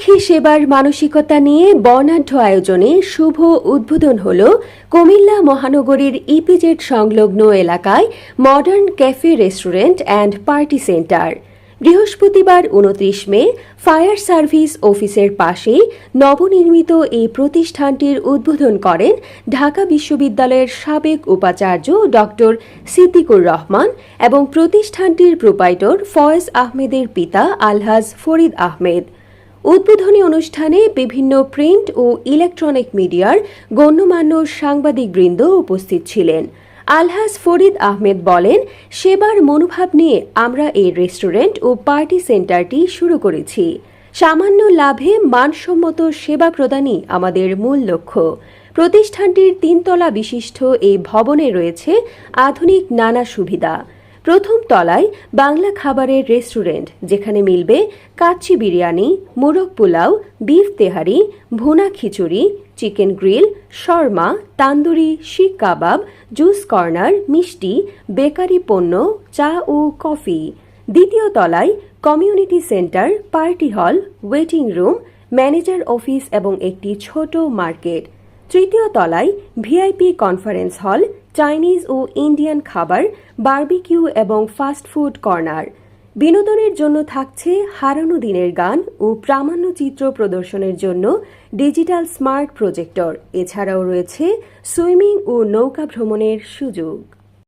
বহুমুখী সেবার মানসিকতা নিয়ে বর্ণাঢ্য আয়োজনে শুভ উদ্বোধন হল কুমিল্লা মহানগরীর ইপিজেড সংলগ্ন এলাকায় modern cafe restaurant and party centre. বৃহস্পতিবার উনত্রিশ মে, ফায়ার সার্ভিস অফিসের পাশে নবনির্মিত এই প্রতিষ্ঠানটির উদ্বোধন করেন ঢাকা বিশ্ববিদ্যালয়ের সাবেক উপাচার্য ডক্টর সিদ্দিকুর রহমান এবং প্রতিষ্ঠানটির প্রোপাইটর ফয়েজ আহমেদের পিতা আলহাজ ফরিদ আহমেদ। উদ্বোধনী অনুষ্ঠানে বিভিন্ন প্রিন্ট ও ইলেকট্রনিক মিডিয়ার গণ্যমান্য সাংবাদিকবৃন্দ উপস্থিত ছিলেন। আলহাজ ফরিদ আহমেদ বলেন, সেবার মনোভাব নিয়ে আমরা এই রেস্টুরেন্ট ও পার্টি সেন্টারটি শুরু করেছি। সামান্য লাভে মানসম্মত সেবা প্রদানই আমাদের মূল লক্ষ্য। প্রতিষ্ঠানটির তিনতলা বিশিষ্ট এই ভবনে রয়েছে আধুনিক নানা সুবিধা। প্রথম তলায় বাংলা খাবারের রেস্টুরেন্ট, যেখানে মিলবে কাচ্চি বিরিয়ানি, মোরগ পোলাও, বিফ তেহারি, ভুনা খিচুড়ি, chicken grill, Sharma, tandoori, seekh kebab, juice corner, মিষ্টি, বেকারি পণ্য, চা ও কফি। দ্বিতীয় তলায় community centre, party hall, waiting room, manager office এবং একটি ছোট মার্কেট। তৃতীয় তলায় ভিআইপি কনফারেন্স হল, চাইনিজ ও ইন্ডিয়ান খাবার, বার্বিকিউ এবং ফাস্টফুড কর্নার। বিনোদনের জন্য থাকছে হারানো দিনের গান ও প্রামাণ্য চিত্র প্রদর্শনের জন্য ডিজিটাল স্মার্ট প্রজেক্টর। এছাড়াও রয়েছে সুইমিং ও নৌকা ভ্রমণের সুযোগ।